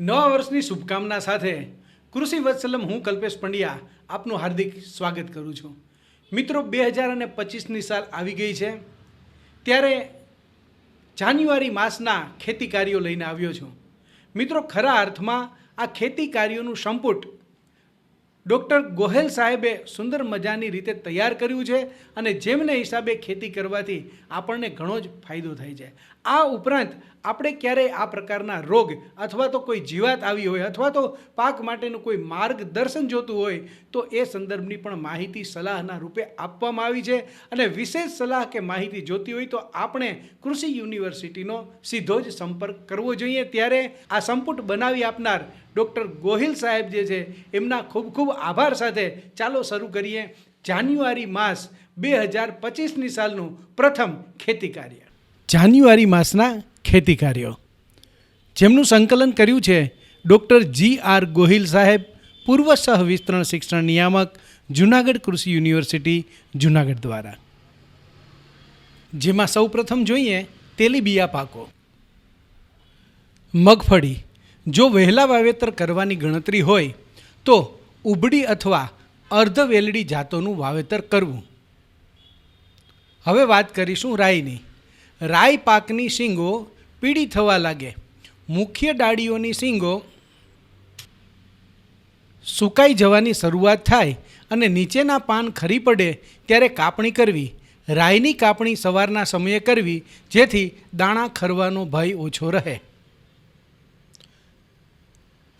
નવા વર્ષની શુભકામના સાથે કૃષિ વત્સલમ હું કલ્પેશ પંડ્યા આપનું હાર્દિક સ્વાગત કરું છું. મિત્રો, બે હજાર અને પચીસની સાલ આવી ગઈ છે. ત્યારે જાન્યુઆરી માસના ખેતી કાર્યો લઈને આવ્યો છું. મિત્રો, ખરા અર્થમાં આ ખેતી કાર્યોનું સંપુટ ડૉક્ટર ગોહેલ સાહેબે સુંદર મજાની રીતે તૈયાર કર્યું છે અને જેમને હિસાબે ખેતી કરવાથી આપણને ઘણો જ ફાયદો થાય છે. આ ઉપરાંત આપણે ક્યારેય આ પ્રકારના રોગ અથવા તો કોઈ જીવાત આવી હોય અથવા તો પાક માટેનું કોઈ માર્ગદર્શન જોતું હોય તો એ સંદર્ભની પણ માહિતી સલાહના રૂપે આપવામાં આવી છે. અને વિશેષ સલાહ કે માહિતી જોતી હોય તો આપણે કૃષિ યુનિવર્સિટીનો સીધો જ સંપર્ક કરવો જોઈએ. ત્યારે આ સંપુટ બનાવી આપનાર ડૉક્ટર ગોહિલ સાહેબ જે છે, એમના ખૂબ ખૂબ આભાર સાથે ચાલો શરૂ કરીએ. જાન્યુઆરી માસ બે હજાર પચીસની સાલનું પ્રથમ ખેતી કાર્ય. જાન્યુઆરી માસના ખેતી કાર્યો. જેમનું સંકલન કર્યું છે ડૉક્ટર જી આર ગોહિલ સાહેબ, પૂર્વ સહ વિસ્તરણ શિક્ષણ નિયામક, જુનાગઢ કૃષિ યુનિવર્સિટી, જુનાગઢ દ્વારા. જેમાં સૌપ્રથમ જોઈએ તેલીબિયા પાકો. મગફળી, જો વહેલા વાવેતર કરવાની ગણતરી હોય, તો ઉબડી અથવા અર્ધવેલડી જાતોનું વાવેતર કરવું. હવે વાત કરીશું રાઈની. રાઈ પાકની શીંગો પીળી થવા લાગે. મુખ્ય ડાળીઓની શીંગો સુકાઈ જવાની શરૂઆત થાય અને નીચેના પાન ખરી પડે ત્યારે કાપણી કરવી. રાઈની કાપણી સવારના સમયે કરવી, જેથી દાણા ખરવાનો ભય ઓછો રહે.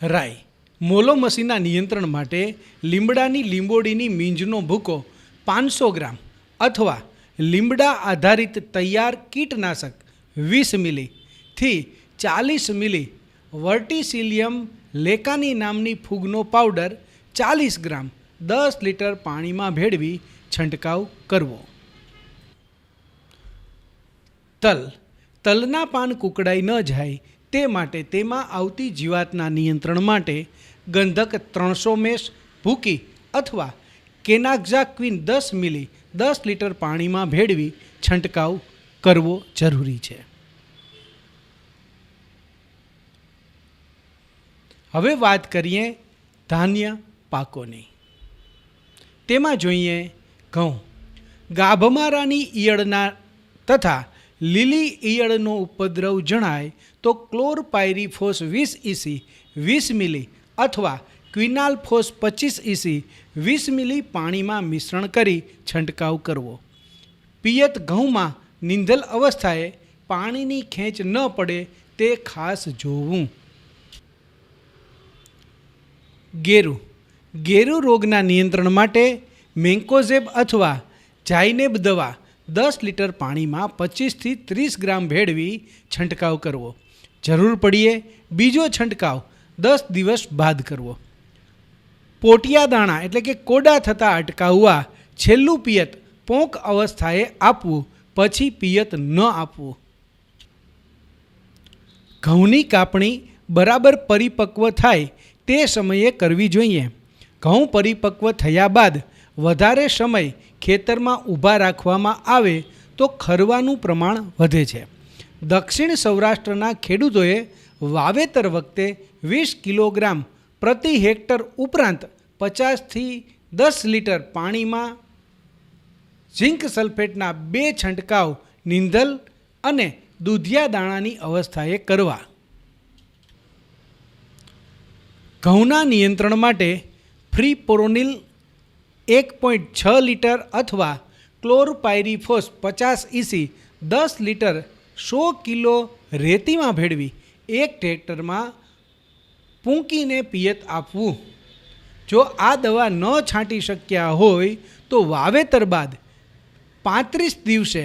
રાઈ મોલોમસીના નિયંત્રણ માટે લીમડાની લીંબોડીની મીંજનો ભૂકો પાંચસો ગ્રામ અથવા લીમડા આધારિત તૈયાર કીટનાશક વીસ મિલીથી ચાલીસ મિલી વર્ટિસિલિયમ લેકાની નામની ફૂગનો પાવડર ચાલીસ ગ્રામ દસ લીટર પાણીમાં ભેળવી છંટકાવ કરવો. તલ. તલના પાન કુકડાઈ ન જાય તે માટે તેમાં આવતી જીવાતના નિયંત્રણ માટે ગંધક ત્રણસો મેસ ભૂકી અથવા કેનાક્ઝાક્વિન દસ મિલી દસ લીટર પાણીમાં ભેળવી છંટકાવ કરવો જરૂરી છે. હવે વાત કરીએ ધાન્ય પાકોની. તેમાં જોઈએ ઘઉં. ગાભમારાની ઈયળના તથા લીલી ઈયળનો ઉપદ્રવ જણાય તો ક્લોરપાયરીફોસ વીસ ઇસી વીસ મિલી અથવા ક્વિનાલ ફોસ પચીસ ઇસી વીસ મિલી પાણીમાં મિશ્રણ કરી છંટકાવ કરવો. પિયત ઘઉંમાં નીંધલ અવસ્થાએ પાણીની ખેંચ ન પડે તે ખાસ જોવું. ગેરુ. ગેરુ રોગના નિયંત્રણ માટે મેન્કોઝેબ અથવા જાઇનેબ દવા દસ લીટર પાણીમાં પચીસથી ત્રીસ ગ્રામ ભેળવી છંટકાવ કરવો. જરૂર પડીએ બીજો છંટકાવ દસ દિવસ બાદ કરવો. પોટિયા દાણા એટલે કે કોડા થતાં અટકાવવા છેલ્લું પિયત પોંક અવસ્થાએ આપવું, પછી પિયત ન આપવું. ઘઉંની કાપણી બરાબર પરિપક્વ થાય તે સમયે કરવી જોઈએ. ઘઉં પરિપક્વ થયા બાદ વધારે સમય ખેતરમાં ઊભા રાખવામાં આવે તો ખરવાનું પ્રમાણ વધે છે. દક્ષિણ સૌરાષ્ટ્રના ખેડૂતોએ વાવેતર વખતે વીસ કિલોગ્રામ પ્રતિ હેક્ટર ઉપરાંત પચાસથી દસ લીટર પાણીમાં ઝિંક સલ્ફેટના બે છંટકાવ, નીંદલ અને દૂધિયા દાણાની અવસ્થાએ કરવા. ઘઉંના નિયંત્રણ માટે ફ્રી પોરોનિલ એક પોઈન્ટ છ લીટર અથવા ક્લોરપાયરીફોસ પચાસ ઇસી દસ લીટર સો કિલો રેતીમાં ભેળવી એક ટ્રેક્ટરમાં પૂંકીને પિયત આપવું. જો આ દવા ન છાંટી શક્યા હોય તો વાવેતર બાદ પાંત્રીસ દિવસે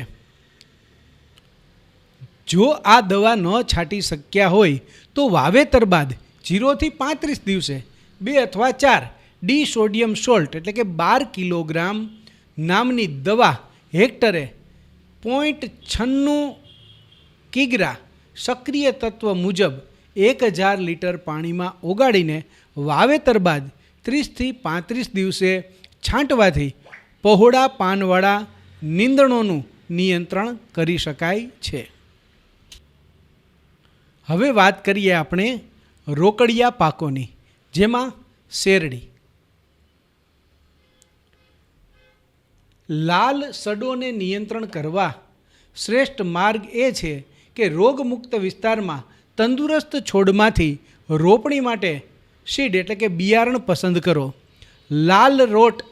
જો આ દવા ન છાંટી શક્યા હોય તો વાવેતર બાદ જીરોથી પાંત્રીસ દિવસે બે અથવા ચાર ડી સોડિયમ સોલ્ટ એટલે કે બાર કિલોગ્રામ નામની દવા હેક્ટરે પોઈન્ટ છન્નું કિગ્રા સક્રિય તત્વ મુજબ એક હજાર લીટર પાણીમાં ઓગાળીને વાવેતર બાદ ત્રીસથી પાંત્રીસ દિવસે છાંટવાથી પહોળા પાનવાળા નીંદણોનું નિયંત્રણ કરી શકાય છે. હવે વાત કરીએ આપણે રોકડિયા પાકોની, જેમાં શેરડી. લાલ સડોને નિયંત્રણ કરવા શ્રેષ્ઠ માર્ગ એ છે કે રોગમુક્ત વિસ્તારમાં તંદુરસ્ત છોડમાંથી રોપણી માટે સીડ એટલે કે બિયારણ પસંદ કરો. લાલ રોટ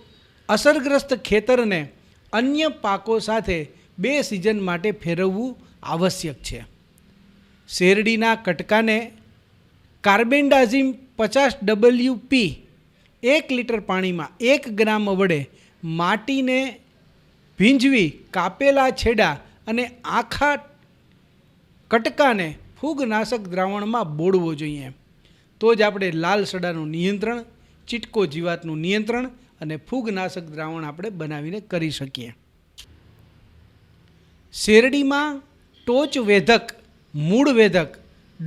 અસરગ્રસ્ત ખેતરને અન્ય પાકો સાથે બે સિઝન માટે ફેરવવું આવશ્યક છે. શેરડીના કટકાને કાર્બેન્ડાઝિમ પચાસ ડબલ્યુ પી એક લીટર પાણીમાં એક ગ્રામ વડે માટીને ભીંજવી કાપેલા છેડા અને આખા કટકાને ફૂગનાશક દ્રાવણમાં બોળવો જોઈએ. તો જ આપણે લાલ સડાનું નિયંત્રણ, ચીટકો જીવાતનું નિયંત્રણ અને ફૂગનાશક દ્રાવણ આપણે બનાવીને કરી શકીએ. શેરડીમાં ટોચ વેધક, મૂળ વેધક,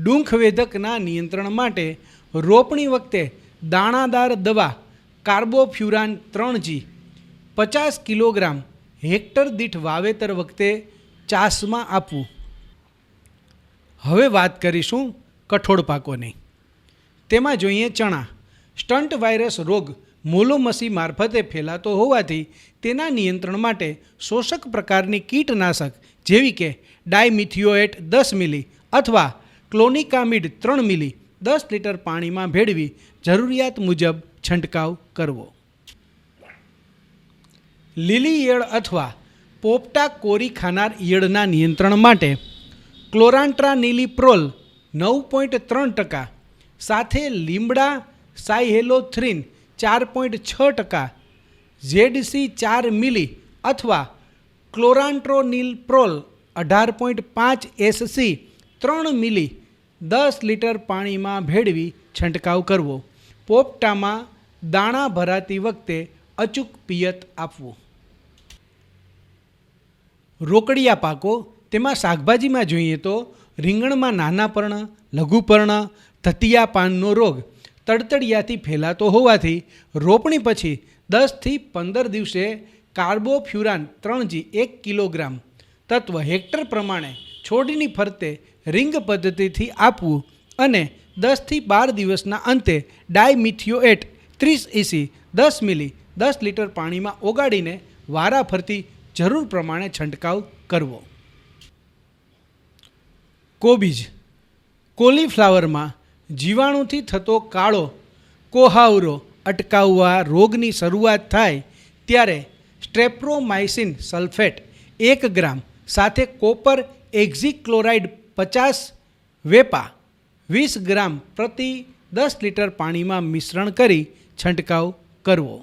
ડુંખ વેધકના નિયંત્રણ માટે રોપણી વખતે દાણાદાર દવા, કાર્બોફ્યુરાન ત્રણ જી, પચાસ કિલોગ્રામ હેક્ટર દીઠ વાવેતર વખતે ચાસમાં આપવું. હવે વાત કરીશું કઠોળ પાકોની. તેમાં જોઈએ ચણા. સ્ટન્ટ વાયરસ રોગ મોલોમસી મારફતે ફેલાતો હોવાથી તેના નિયંત્રણ માટે શોષક પ્રકારની કીટનાશક જેવી કે ડાયમિથિયોએટ દસ મિલી અથવા ક્લોનિકામિડ ત્રણ મિલી દસ લીટર પાણીમાં ભેળવી જરૂરિયાત મુજબ છંટકાવ કરવો. લીલી ઈયળ અથવા પોપટા કોરી ખાનાર ઈયળના નિયંત્રણ માટે ક્લોરાન્ટ્રા નીલીપ્રોલ નવ પોઈન્ટ ત્રણ ટકા, સાથે લીમડા સાયહેલોથ્રીન ચાર પોઈન્ટ છ ટકા, ઝેડસી ચાર મિલી અથવા ક્લોરાન્ટ્રોનિલપ્રોલ અઢાર પોઈન્ટ પાંચ એસસી ત્રણ મિલી દસ લીટર પાણીમાં ભેળવી છંટકાવ કરવો. પોપટામાં દાણા ભરાતી વખતે અચૂક પિયત આપવું. રોકડિયા પાકો તેમાં શાકભાજીમાં જોઈએ તો રીંગણમાં નાના પર્ણ લઘુપર્ણ થતિયા પાનનો રોગ, તડતડિયાથી ફેલાતો હોવાથી રોપણી પછી દસથી પંદર દિવસે કાર્બોફ્યુરાન ત્રણ જી એક કિલોગ્રામ તત્વ હેક્ટર પ્રમાણે છોડની ફરતે રિંગ પદ્ધતિથી આપવું અને દસથી બાર દિવસના અંતે ડાયમિથિયોએટ ત્રીસ ઇસી દસ મિલી દસ લીટર પાણીમાં ઓગાળીને વારા ફરતી જરૂર પ્રમાણે છંટકાવ કરવો. કોબીજ. કોલીફ્લાવરમાં જીવાણુથી થતો કાળો કોહાવરો અટકાવવા રોગની શરૂઆત થાય ત્યારે સ્ટ્રેપ્રોમાઇસિન સલ્ફેટ એક ગ્રામ સાથે કોપર એક્ઝિક્લોરાઇડ પચાસ વેપા વીસ ગ્રામ પ્રતિ દસ લીટર પાણીમાં મિશ્રણ કરી છંટકાવ કરવો.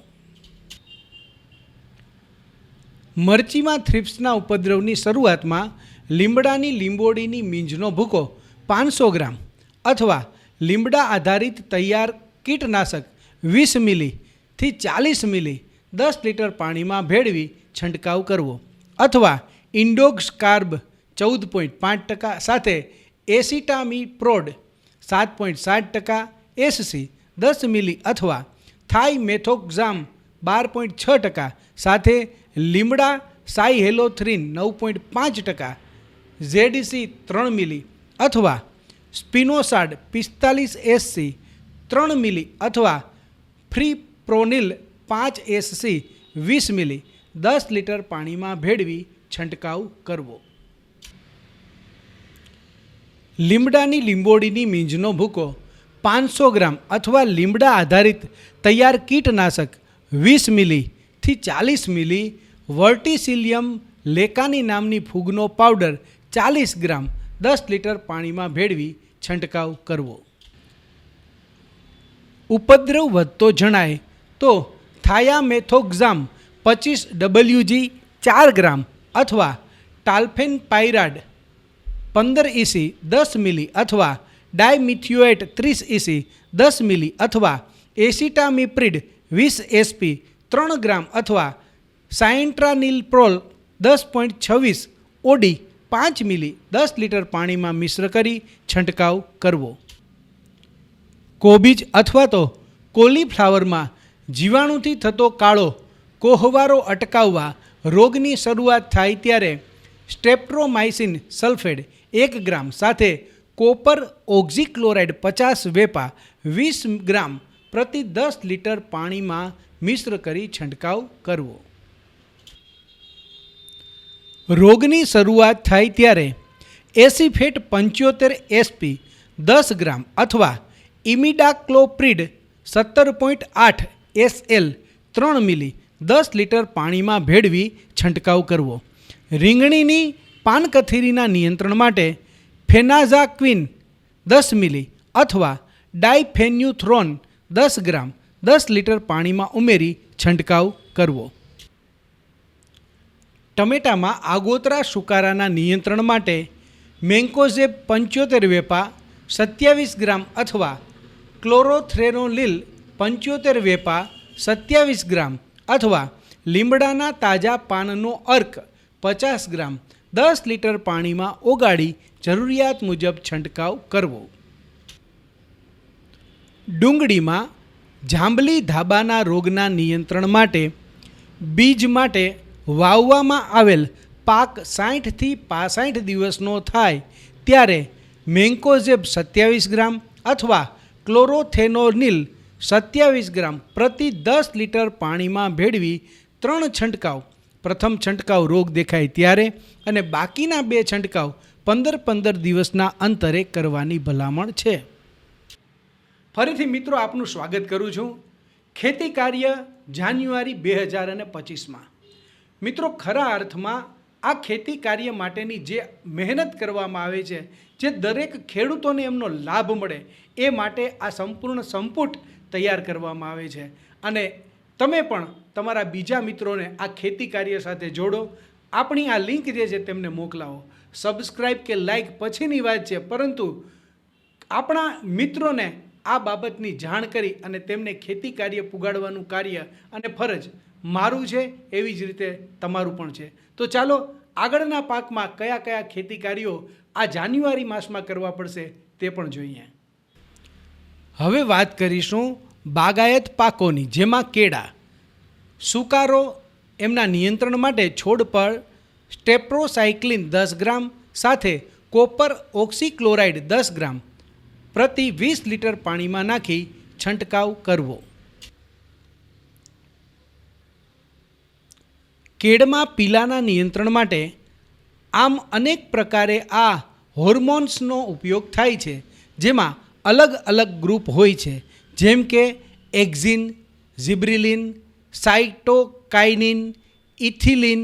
મરચીમાં થ્રિપ્સના ઉપદ્રવની શરૂઆતમાં લીમડાની લીંબોડીની મીંજનો ભૂકો પાંચસો ગ્રામ અથવા લીમડા આધારિત તૈયાર કીટનાશક વીસ મિલીથી ચાલીસ મિલી દસ લીટર પાણીમાં ભેળવી છંટકાવ કરવો અથવા ઇન્ડોક્સ કાર્બ ચૌદ પોઈન્ટ પાંચ ટકા સાથે એસિટામી પ્રોડ સાત પોઈન્ટ સાત ટકા એસસી દસ મિલી અથવા થાઈ મેથોક્ઝામ બાર પોઈન્ટ છ ટકા સાથે લીમડા સાઈહેલોથ્રીન નવ પોઈન્ટ પાંચ ટકા ઝેડીસી ત્રણ મિલી અથવા સ્પિનોસાડ પિસ્તાલીસ એસસી ત્રણ મિલી અથવા ફ્રી પ્રોનિલ પાંચ એસસી વીસ મિલી દસ લીટર પાણીમાં ભેળવી છંટકાવ કરવો. લીમડાની લીંબોડીની મીંજનો ભૂકો પાંચસો ગ્રામ અથવા લીમડા આધારિત તૈયાર કીટનાશક વીસ મિલીથી ચાલીસ મિલી વર્ટિસિલિયમ લેકાની નામની ફૂગનો પાવડર ચાલીસ ગ્રામ દસ લીટર પાણીમાં ભેળવી છંટકાવ કરવો. ઉપદ્રવ વધતો જણાય તો થાયામેથોક્ઝામ પચીસ ડબલ્યુજી ચાર ગ્રામ અથવા ટાલ્ફેન પાયરાડ પંદર ઇસી દસ મિલી અથવા ડાયમિથ્યુએટ ત્રીસ ઇસી દસ મિલી અથવા એસિટામિપ્રિડ વીસ એસપી ત્રણ ગ્રામ અથવા સાયન્ટ્રાનિલ પ્રોલ દસ પોઈન્ટ છવ્વીસ ઓડી પાંચ મિલી દસ લીટર પાણીમાં મિશ્ર કરી છંટકાવ કરવો. કોબીજ અથવા તો કોલીફ્લાવરમાં જીવાણુથી થતો કાળો કોહવારો અટકાવવા રોગની શરૂઆત થાય ત્યારે સ્ટેપ્ટ્રોમાઇસિન સલ્ફેડ એક ગ્રામ સાથે કોપર ઓક્ઝીક્લોરાઇડ પચાસ વેપા વીસ ગ્રામ પ્રતિ દસ લીટર પાણીમાં મિશ્ર કરી છંટકાવ કરવો. રોગની શરૂઆત થાય ત્યારે એસીફેટ પંચોતેર એસપી દસ ગ્રામ અથવા ઇમિડાક્લોપ્રિડ સત્તર પોઈન્ટ આઠ એસએલ ત્રણ મિલી દસ લીટર પાણીમાં ભેળવી છંટકાવ કરવો. રીંગણીની પાનકથેરીના નિયંત્રણ માટે ફેનાઝાક્વિન દસ મિલી અથવા ડાયફેન્યુથ્રોન દસ ગ્રામ દસ લીટર પાણીમાં ઉમેરી છંટકાવ કરવો. ટમેટામાં આગોતરા સુકારાના નિયંત્રણ માટે મેન્કોઝેબ પંચોતેર વેપા સત્યાવીસ ગ્રામ અથવા ક્લોરોથ્રેનોલિલ પંચોતેર વેપા સત્યાવીસ ગ્રામ અથવા લીમડાના તાજા પાનનો અર્ક પચાસ ગ્રામ દસ લીટર પાણીમાં ઓગાળી જરૂરિયાત મુજબ છંટકાવ કરવો. ડુંગળીમાં જાંબલી ધાબાના રોગના નિયંત્રણ માટે બીજ માટે વાવવામાં આવેલ પાક સાઠથી પાસાઠ દિવસનો થાય ત્યારે મેન્કોઝેબ સત્યાવીસ ગ્રામ અથવા ક્લોરોથેનોનિલ સત્યાવીસ ગ્રામ પ્રતિ દસ લીટર પાણીમાં ભેળવી ત્રણ છંટકાવ. પ્રથમ છંટકાવ રોગ દેખાય ત્યારે અને બાકીના બે છંટકાવ પંદર પંદર દિવસના અંતરે કરવાની ભલામણ છે. ફરીથી મિત્રો આપનું સ્વાગત કરું છું. ખેતી કાર્ય જાન્યુઆરી બે હજાર અને પચીસમાં. મિત્રો, ખરા અર્થમાં આ ખેતી કાર્ય માટેની જે મહેનત કરવામાં આવે છે, જે દરેક ખેડૂતોને એમનો લાભ મળે, એ માટે આ સંપૂર્ણ સંપુટ તૈયાર કરવામાં આવે છે. અને તમે પણ તમારા બીજા મિત્રોને આ ખેતી કાર્ય સાથે જોડો. આપણી આ લિંક જે છે તેમને મોકલાવો. સબસ્ક્રાઈબ કે લાઈક પછીની વાત છે, પરંતુ આપણા મિત્રોને આ બાબતની જાણ કરી અને તેમને ખેતી કાર્ય પુગાડવાનું કાર્ય અને ફરજ મારું છે, એવી જ રીતે તમારું પણ છે. તો ચાલો, આગળના પાકમાં કયા કયા ખેતી કાર્યો આ જાન્યુઆરી માસમાં કરવા પડશે તે પણ જોઈએ. હવે વાત કરીશું બાગાયત પાકોની, જેમાં કેળા. સુકારો એમના નિયંત્રણ માટે છોડ પર સ્ટેપ્રોસાયક્લિન દસ ગ્રામ, સાથે કોપર ઓક્સીક્લોરાઇડ દસ ગ્રામ. પ્રતિ વીસ લીટર પાણીમાં નાખી છંટકાવ કરવો. કેળમાં પીલાના નિયંત્રણ માટે આમ અનેક પ્રકારે આ હોર્મોન્સનો ઉપયોગ થાય છે, જેમાં અલગ અલગ ગ્રુપ હોય છે, જેમ કે auxin, gibberellin cytokinin ethylene,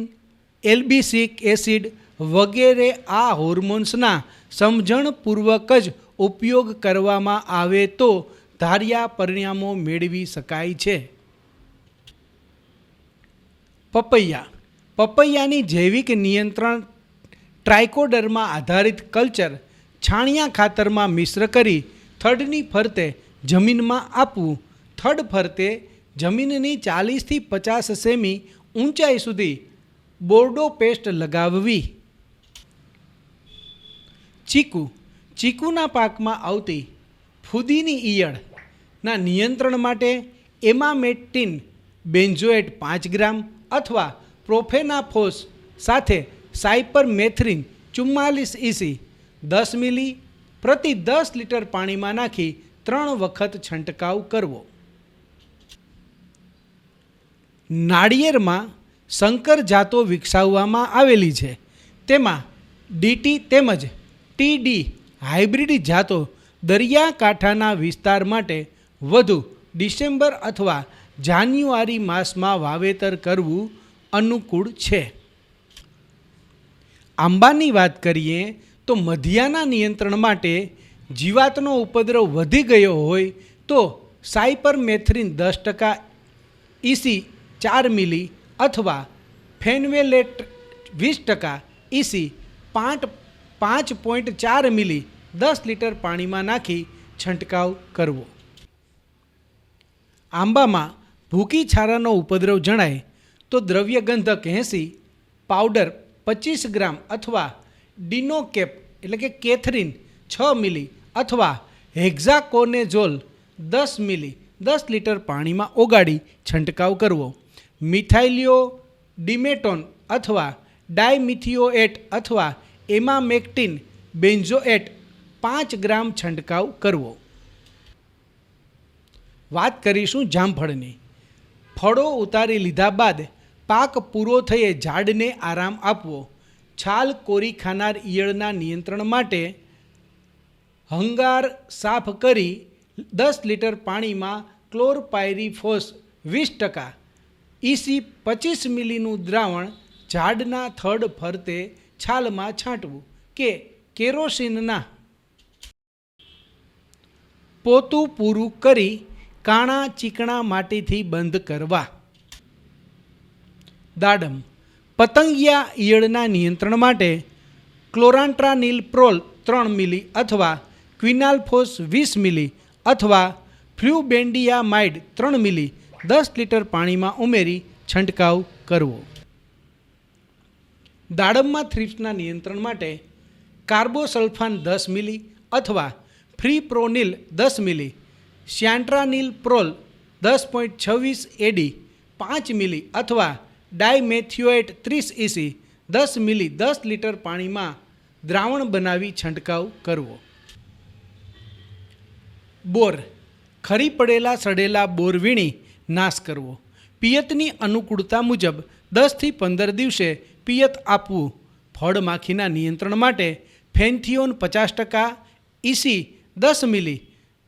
abscisic acid વગેરે આ હોર્મોન્સના સમજણપૂર્વક જ ઉપયોગ કરવામાં આવે તો ધાર્યા પરિણામો મેળવી શકાય છે. પપૈયા. પપૈયાની જૈવિક નિયંત્રણ ટ્રાઇકોડરમાં આધારિત કલ્ચર છાણિયા ખાતરમાં મિશ્ર કરી થડની ફરતે જમીનમાં આપવું. થડ ફરતે જમીનની ચાલીસથી પચાસ સેમી ઊંચાઈ સુધી બોર્ડો પેસ્ટ લગાવવી. ચીકુ. ચીકુના પાકમાં આવતી ફૂદીની ઈયળના નિયંત્રણ માટે એમામેટિન બેન્ઝોએટ પાંચ ગ્રામ અથવા પ્રોફેનાફોસ સાથે સાયપરમેથ્રિન ચુમ્માલીસ ઇસી દસ મિલી પ્રતિ દસ લીટર પાણીમાં નાખી ત્રણ વખત છંટકાવ કરવો. નાળિયેરમાં સંકર જાતો વિકસાવવામાં આવેલી છે. તેમાં ડીટી તેમજ ટીડી હાઇબ્રિડ જાતો દરિયાકાંઠાના વિસ્તાર માટે વધુ ડિસેમ્બર અથવા જાન્યુઆરી માસમાં વાવેતર કરવું અનુકૂળ છે. આંબાની વાત કરીએ તો મધિયાના નિયંત્રણ માટે જીવાતનો ઉપદ્રવ વધી ગયો હોય તો સાયપરમેથ્રિન દસ ટકા ઇસી ચાર મિલી અથવા ફેનવેલેટ વીસ ટકા ઇસી પાંચ પાંચ પોઈન્ટ ચાર મિલી દસ લીટર પાણીમાં નાખી છંટકાવ કરવો. આંબામાં ભૂકી છારાનો ઉપદ્રવ જણાય તો દ્રવ્યગંધક એંસી, પાવડર પચીસ ગ્રામ અથવા ડિનોકેપ એટલે કે કેથરીન છ મિલી અથવા હેક્ઝાકોનેઝોલ દસ મિલી, દસ લીટર પાણીમાં ઓગાળી છંટકાવ કરવો. મિથાઇલિયો ડિમેટોન અથવા ડાયમિથિયોએટ અથવા એમામેક્ટિન બેન્ઝોએટ પાંચ ગ્રામ છંટકાવ કરવો. વાત કરીશું જામફળની. ફળો ઉતારી લીધા બાદ પાક પૂરો થયે ઝાડને આરામ આપવો. છાલ કોરી ખાનાર ઈયળના નિયંત્રણ માટે હંગાર સાફ કરી દસ લીટર પાણીમાં ક્લોરપાયરીફોસ વીસ ટકા. ઈસી પચીસ મિલીનું દ્રાવણ ઝાડના થડ ફરતે છાલમાં છાંટવું કે કેરોસીનના. પોતું પૂરું કરી કાણા ચીકણા માટીથી બંધ કરવા. દાડમ. પતંગિયા ઈયળના નિયંત્રણ માટે ક્લોરાન્ટ્રાનિલ પ્રોલ ત્રણ મિલી અથવા ક્વિનાલ્ફોસ વીસ મિલી અથવા ફ્લ્યુબેન્ડિયા માઇડ ત્રણ મિલી દસ લીટર પાણીમાં ઉમેરી છંટકાવ કરવો. દાડમમાં થ્રિપ્સના નિયંત્રણ માટે કાર્બોસલ્ફાન દસ મિલી અથવા ફ્રી પ્રોનિલ દસ મિલી શ્યાન્ટ્રાનિલ પ્રોલ દસ પોઈન્ટ છવ્વીસ એડી પાંચ મિલી અથવા ડાયમેથ્યોએટ ત્રીસ ઇસી દસ મિલી દસ લીટર પાણીમાં દ્રાવણ બનાવી છંટકાવ કરવો. બોર ખરી પડેલા સડેલા બોર વીણી નાશ કરવો. પિયતની અનુકૂળતા મુજબ દસથી પંદર દિવસે પિયત આપવું ફળ માખીના નિયંત્રણ માટે ફેન્થિયોન પચાસ ટકા ઇસી દસ મિલી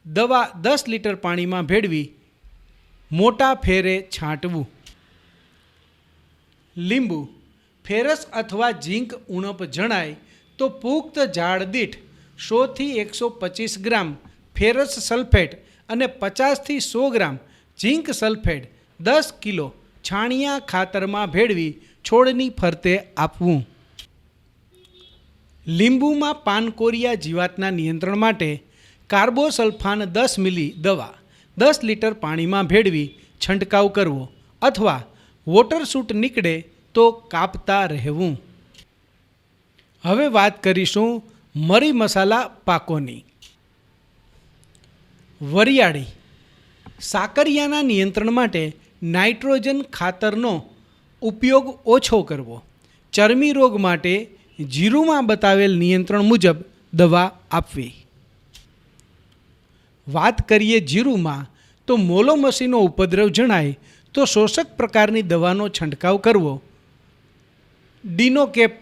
દવા દસ લીટર પાણીમાં ભેળવી મોટા ફેરે છાંટવું. લીંબુ, ફેરસ અથવા ઝીંક ઉણપ જણાય તો પુખ્ત ઝાડ દીઠ સોથી એકસો પચીસ ગ્રામ ફેરસ સલ્ફેટ અને પચાસથી સો ગ્રામ ઝીંક સલ્ફેટ દસ કિલો છાણિયા ખાતરમાં ભેળવી છોડની ફરતે આપવું. લીંબુમાં પાનકોરિયા જીવાતના નિયંત્રણ માટે કાર્બોસલ્ફાન દસ મિલી દવા, દસ લીટર પાણીમાં ભેળવી છંટકાવ કરવો અથવા વોટરસૂટ નીકળે તો કાપતા રહેવું. હવે વાત કરીશું મરી મસાલા પાકોની. વરિયાળી, સાકરિયાના નિયંત્રણ માટે નાઇટ્રોજન ખાતરનો ઉપયોગ ઓછો કરવો. ચરમી રોગ માટે જીરુમાં બતાવેલ નિયંત્રણ મુજબ દવા આપવી. વાત કરીએ જીરુમાં, તો મોલોમસીનો ઉપદ્રવ જણાય, તો શોષક પ્રકારની દવાનો છંટકાવ કરવો. ડીનોકેપ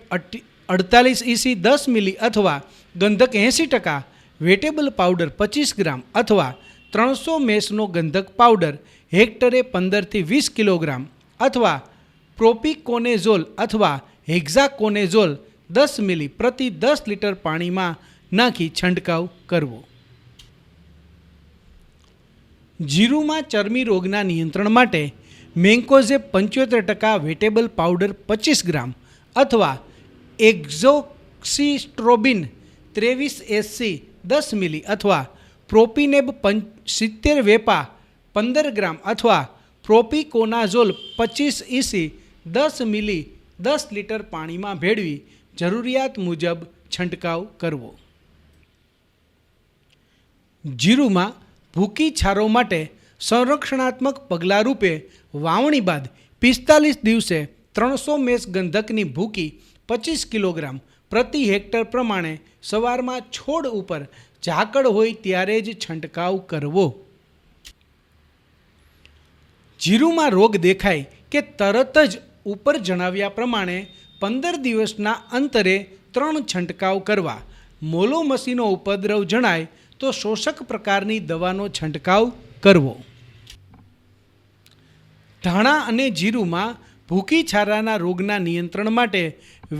અડતાલીસ ઇસી દસ મિલી અથવા ગંધક એંસી ટકા, વેટેબલ પાવડર પચીસ ગ્રામ અથવા ત્રણસો મેસનો ગંધક પાવડર હેક્ટરે પંદરથી વીસ કિલોગ્રામ અથવા પ્રોપિકોનેઝોલ અથવા હેક્ઝાકોનેઝોલ દસ મિલી પ્રતિ દસ લીટર પાણીમાં નાખી છંટકાવ કરવો. જીરુમાં ચરમી રોગના નિયંત્રણ માટે મેન્કોઝે પંચોતેર ટકા વેટેબલ પાવડર પચીસ ગ્રામ અથવા એક્ઝોક્સિસ્ટ્રોબિન ત્રેવીસ એસસી દસ મિલી અથવા પ્રોપિનેબ પંચ સિત્તેર વેપા પંદર ગ્રામ અથવા પ્રોપિકોનાઝોલ પચીસ ઇસી દસ મિલી દસ લીટર પાણીમાં ભેળવી જરૂરિયાત મુજબ છંટકાવ કરવો. જીરુમાં ભૂકી છારો માટે સંરક્ષણાત્મક પગલાં રૂપે વાવણી બાદ પિસ્તાલીસ દિવસે ત્રણસો મેસ ગંધકની ભૂકી પચીસ કિલોગ્રામ પ્રતિ હેક્ટર પ્રમાણે સવારમાં છોડ ઉપર ઝાકળ હોય ત્યારે જ છંટકાવ કરવો. જીરુમાં રોગ દેખાય કે તરત જ ઉપર જણાવ્યા પ્રમાણે પંદર દિવસના અંતરે ત્રણ છંટકાવ કરવા મોલોમસીનો ઉપદ્રવ જણાય તો શોષક પ્રકારની દવાનો છંટકાવ કરવો. ધાણા અને જીરુમાં ભૂકી છારાના રોગના નિયંત્રણ માટે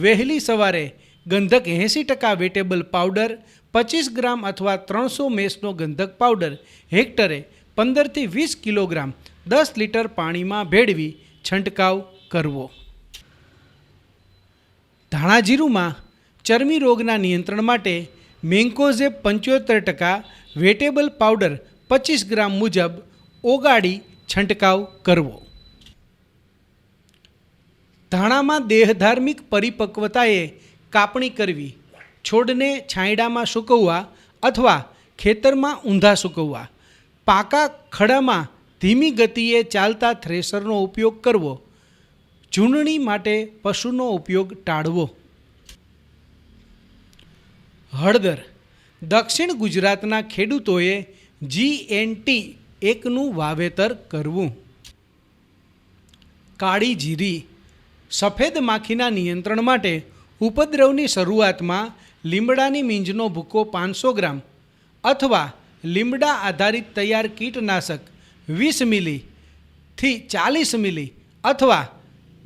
વહેલી સવારે ગંધક એંસી ટકા વેટેબલ પાવડર, પચીસ ગ્રામ અથવા ત્રણસો મેસનો ગંધક પાવડર, હેક્ટરે પંદરથી વીસ કિલોગ્રામ દસ લીટર પાણીમાં ભેળવી છંટકાવ કરવો. ધાણાજીરુમાં ચરમી રોગના નિયંત્રણ માટે મેન્કોઝેબ પંચોતેર ટકા, વેટેબલ પાવડર પચીસ ગ્રામ મુજબ ઓગાળી છંટકાવ કરવો. ધાણામાં દેહધાર્મિક પરિપક્વતાએ કાપણી કરવી, છોડને છાંયડામાં સૂકવવા અથવા ખેતરમાં ઊંધા સૂકવવા. પાકા ખડામાં ધીમી ગતિએ ચાલતા થ્રેસરનો ઉપયોગ કરવો ચૂંટણી માટે પશુનો ઉપયોગ ટાળવો. હળદર. દક્ષિણ ગુજરાતના ખેડૂતોએ જી એન ટી એકનું વાવેતર કરવું. કાળી જીરી. સફેદ માખીના નિયંત્રણ માટે ઉપદ્રવની શરૂઆતમાં લીમડાની મીંજનો ભૂકો પાંચસો ગ્રામ અથવા લીમડા આધારિત તૈયાર કીટનાશક વીસ મિલીથી ચાલીસ મિલી અથવા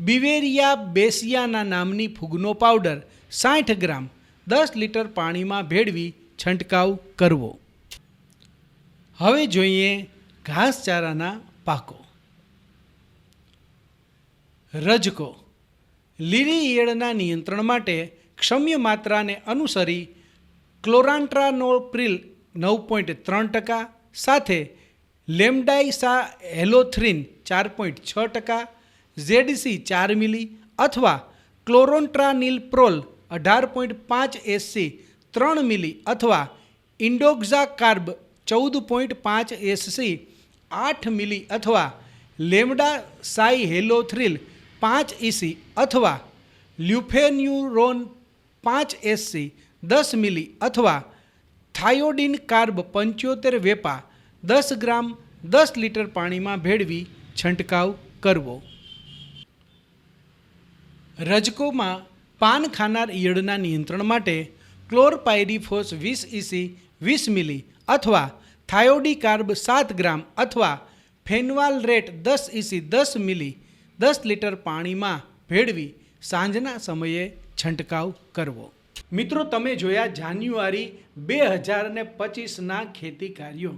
બિવેરિયા બેસિયાના નામની ફૂગનો પાવડર સાઠ ગ્રામ દસ લીટર પાણીમાં ભેળવી છંટકાવ કરવો. હવે જોઈએ ઘાસચારાના પાકો. રજકો. લીલી ઈયળના નિયંત્રણ માટે ક્ષમ્ય માત્રાને અનુસરી ક્લોરાન્ટ્રાનોપ્રિલ નવ પોઈન્ટ ત્રણ ટકા, સાથે લેમડાઇસા હેલોથ્રિન ચાર પોઈન્ટ છ ટકા, ઝેડસી ચાર મિલી અથવા ક્લોરોન્ટ્રાનિલ પ્રોલ અઢાર પોઈન્ટ પાંચ એસસી ત્રણ મિલી અથવા ઇન્ડોક્ઝા કાર્બ ચૌદ પોઈન્ટ પાંચ એસસી આઠ મિલી અથવા લેમડા સાઈ હેલોથ્રિલ પાંચ ઇસી અથવા લ્યુફેન્યુરોન પાંચ એસસી દસ મિલી અથવા થાયોડિન કાર્બ પંચોતેર વેપા દસ ગ્રામ દસ લીટર પાણીમાં ભેળવી છંટકાવ કરવો. રજકોમાં પાન ખાનાર ઈયળના નિયંત્રણ માટે ક્લોરપાયરીફોસ વીસ ઇસી, વીસ મિલી અથવા થાયોડી કાર્બ સાત ગ્રામ અથવા ફેનવાલ રેટ દસ ઇસી, દસ મિલી, દસ લીટર પાણીમાં ભેળવી સાંજના સમયે છંટકાવ કરવો. મિત્રો, તમે જોયા જાન્યુઆરી બે હજાર ને પચીસના ખેતી કાર્યો.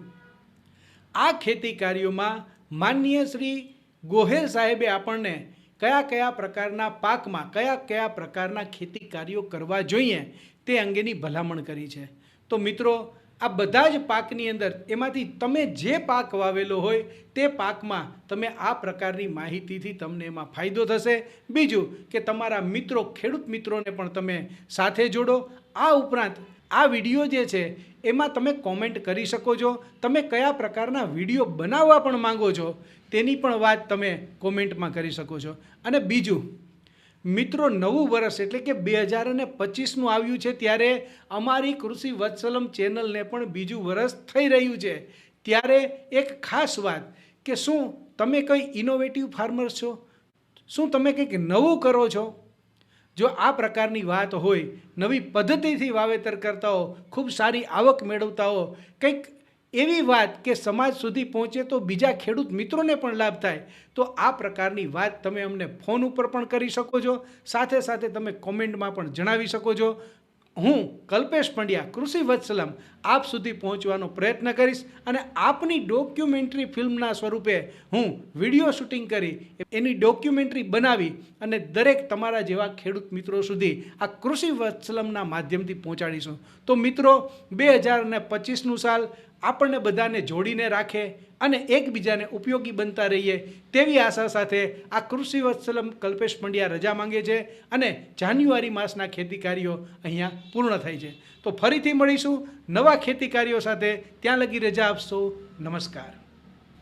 આ ખેતી કાર્યોમાં માનનીય શ્રી ગોહેલ સાહેબે આપણને કયા કયા પ્રકારના પાકમાં, કયા કયા પ્રકારના ખેતી કાર્યો કરવા જોઈએ તે અંગેની ભલામણ કરી છે. તો મિત્રો, આ બધા જ પાકની અંદર એમાંથી તમે જે પાક વાવેલો હોય તે પાકમાં તમે આ પ્રકારની માહિતીથી તમને એમાં ફાયદો થશે. બીજું કે તમારા મિત્રો, ખેડૂત મિત્રોને પણ તમે સાથે જોડો. આ ઉપરાંત આ વીડિયો જે છે, એમાં તમે કોમેન્ટ કરી શકો છો. તમે કયા પ્રકારના વીડિયો બનાવવા પણ માંગો છો, તેની પણ વાત તમે કોમેન્ટમાં કરી શકો છો. અને બીજું, મિત્રો, નવું વર્ષ એટલે કે બે હજાર અને પચીસનું આવ્યું છે ત્યારે અમારી કૃષિ વત્સલમ ચેનલને પણ બીજું વર્ષ થઈ રહ્યું છે. ત્યારે એક ખાસ વાત કે શું તમે કંઈ ઇનોવેટિવ ફાર્મર છો? શું તમે કંઈક નવું કરો છો? જો આ પ્રકારની વાત હોય, નવી પદ્ધતિથી વાવેતર કરતા હો ખૂબ સારી આવક મેળવતા હો કંઈક એવી વાત કે સમાજ સુધી પહોંચે તો બીજા ખેડૂત મિત્રોને પણ લાભ થાય, તો આ પ્રકારની વાત તમે અમને ફોન ઉપર પણ કરી શકો છો. સાથે સાથે તમે કોમેન્ટમાં પણ જણાવી શકો છો. હું કલ્પેશ પંડ્યા, કૃષિ વત્સલમ, આપ સુધી પહોંચવાનો પ્રયત્ન કરીશ અને આપની ડોક્યુમેન્ટરી ફિલ્મના સ્વરૂપે હું વીડિયો શૂટિંગ કરી એની ડોક્યુમેન્ટરી બનાવી અને દરેક તમારા જેવા ખેડૂત મિત્રો સુધી આ કૃષિ વત્સલમના માધ્યમથી પહોંચાડીશું. તો મિત્રો, બે હજાર પચીસનું સાલ આપણને બધાને જોડીને રાખે. અને એકબીજાને ઉપયોગી બનતા રહીએ તેવી આશા સાથે આ કૃષિ વત્સલમ કલ્પેશ પંડ્યા રજા માંગે છે અને જાન્યુઆરી માસના ખેતી કાર્યો અહીંયા પૂર્ણ થાય છે. તો ફરીથી મળીશું નવા ખેતી કાર્યો સાથે. ત્યાં લગી રજા આપશો. નમસ્કાર.